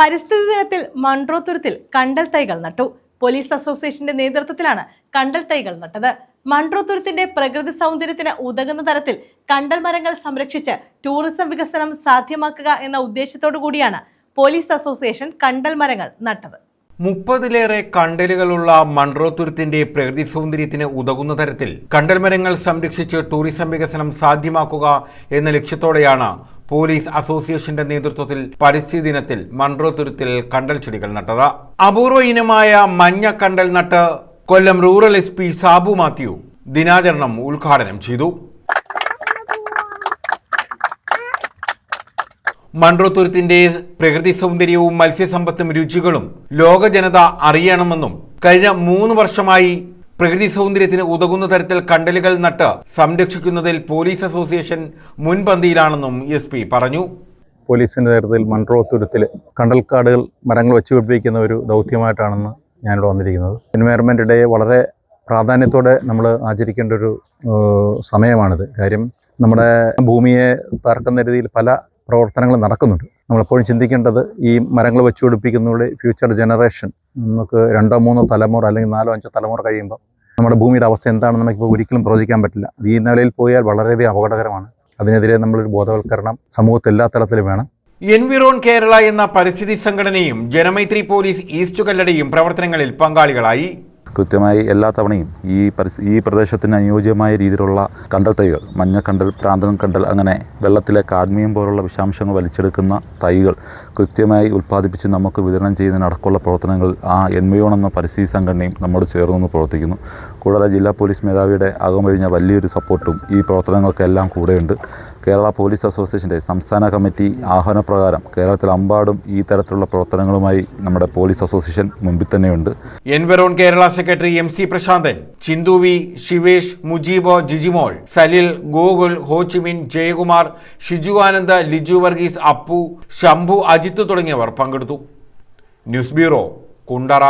പരിസ്ഥിതി ദിനത്തിൽ മൺട്രോത്തുരുത്തിൽ കണ്ടൽ തൈകൾ നട്ടു. പോലീസ് അസോസിയേഷന്റെ നേതൃത്വത്തിലാണ് കണ്ടൽ തൈകൾ നട്ടത്. മൺട്രോത്തുരുത്തിന്റെ പ്രകൃതി സൗന്ദര്യത്തിന് ഉതകുന്ന തരത്തിൽ കണ്ടൽ മരങ്ങൾ സംരക്ഷിച്ച് ടൂറിസം വികസനം സാധ്യമാക്കുക എന്ന ഉദ്ദേശത്തോടു കൂടിയാണ് പോലീസ് അസോസിയേഷൻ കണ്ടൽ മരങ്ങൾ നട്ടത്. മുപ്പതിലേറെ കണ്ടലുകളുള്ള മൺട്രോത്തുരുത്തിന്റെ പ്രകൃതി സൗന്ദര്യത്തിന് ഉതകുന്ന തരത്തിൽ കണ്ടൽ മരങ്ങൾ സംരക്ഷിച്ച് ടൂറിസം വികസനം സാധ്യമാക്കുക എന്ന ലക്ഷ്യത്തോടെയാണ് പോലീസ് അസോസിയേഷന്റെ നേതൃത്വത്തിൽ പരിസ്ഥിതി ദിനത്തിൽ മൺട്രോത്തുരുത്തിൽ കണ്ടൽ ചെടികൾ നട്ടത്. അപൂർവ ഇനമായ മഞ്ഞ കണ്ടൽ നട്ട് Kollam rural S P Sabu Mathew ദിനാചരണം ഉദ്ഘാടനം ചെയ്തു. മൺട്രോത്തുരുത്തിന്റെ പ്രകൃതി സൗന്ദര്യവും മത്സ്യസമ്പത്തും രുചികളും ലോക ജനത അറിയണമെന്നും കഴിഞ്ഞ മൂന്ന് വർഷമായി പ്രകൃതി സൗന്ദര്യത്തിന് ഉതകുന്ന തരത്തിൽ കണ്ടലുകൾ നട്ട് സംരക്ഷിക്കുന്നതിൽ പോലീസ് അസോസിയേഷൻ മുൻപന്തിയിലാണെന്നും എസ് പി പറഞ്ഞു. പോലീസിന്റെ നേതൃത്വത്തിൽ മൺട്രോ തുരുത്തിൽ കണ്ടൽക്കാടുകൾ മരങ്ങൾ വെച്ച് പിടിപ്പിക്കുന്ന ഒരു ദൗത്യമായിട്ടാണെന്ന് ഞാനിവിടെ വന്നിരിക്കുന്നത്. എൻവയറമെന്റ് ഡേ വളരെ പ്രാധാന്യത്തോടെ നമ്മൾ ആചരിക്കേണ്ട ഒരു സമയമാണിത്. കാര്യം നമ്മുടെ ഭൂമിയെ തകർക്കുന്ന രീതിയിൽ പല പ്രവർത്തനങ്ങൾ നടക്കുന്നുണ്ട്. നമ്മളെപ്പോഴും ചിന്തിക്കേണ്ടത് ഈ മരങ്ങൾ വെച്ചുപിടിപ്പിക്കുന്നതിലൂടെ ഫ്യൂച്ചർ ജനറേഷൻ നമുക്ക് രണ്ടോ മൂന്നോ തലമുറ അല്ലെങ്കിൽ നാലോ അഞ്ചോ തലമുറ കഴിയുമ്പോൾ നമ്മുടെ ഭൂമിയുടെ അവസ്ഥ എന്താണെന്ന് നമുക്കിപ്പോൾ ഒരിക്കലും പ്രവചിക്കാൻ പറ്റില്ല. അത് ഈ നിലയിൽ പോയാൽ വളരെയധികം അപകടകരമാണ്. അതിനെതിരെ നമ്മളൊരു ബോധവൽക്കരണം സമൂഹത്തിൽ എല്ലാ തലത്തിലും വേണം. എൻവിറോൺ കേരള എന്ന പരിസ്ഥിതി സംഘടനയും ജനമൈത്രി പോലീസ് ഈസ്റ്റ് കല്ലടയും പ്രവർത്തനങ്ങളിൽ പങ്കാളികളായി. കൃത്യമായി എല്ലാ തവണയും ഈ പരിസ് ഈ പ്രദേശത്തിന് അനുയോജ്യമായ രീതിയിലുള്ള കണ്ടൽ തൈകൾ കണ്ടൽ പ്രാന്തൻ കണ്ടൽ അങ്ങനെ വെള്ളത്തിലെ കാഡ്മിയം പോലുള്ള വിഷാംശങ്ങൾ വലിച്ചെടുക്കുന്ന തൈകൾ കൃത്യമായി ഉൽപ്പാദിപ്പിച്ച് നമുക്ക് വിതരണം ചെയ്യുന്നതിനടക്കമുള്ള പ്രവർത്തനങ്ങൾ ആ എൻമയോൺ എന്ന പരിസ്ഥിതി സംഘടനയും നമ്മോട് ചേർന്ന് പ്രവർത്തിക്കുന്നു. കൂടാതെ ജില്ലാ പോലീസ് മേധാവിയുടെ അകമൊഴിഞ്ഞ വലിയൊരു സപ്പോർട്ടും ഈ പ്രവർത്തനങ്ങൾക്കെല്ലാം കൂടെയുണ്ട്. കേരള പോലീസ് അസോസിയേഷന്റെ സംസ്ഥാന കമ്മിറ്റി ആഹ്വാനപ്രകാരം കേരളത്തിലെമ്പാടും ഈ തരത്തിലുള്ള പ്രവർത്തനങ്ങളുമായി നമ്മുടെ പോലീസ് അസോസിയേഷൻ മുമ്പിൽ തന്നെയുണ്ട്. Environ Kerala secretary M C Prasanthan Chinthu V Shivesh മുജീബോ Jijimol Salil Gokul Ho Chi Minh Jayakumar Shiju Anand Liju Varghese Appu Shambhu Ajith തുടങ്ങിയവർ പങ്കെടുത്തു. News bureau Kundara.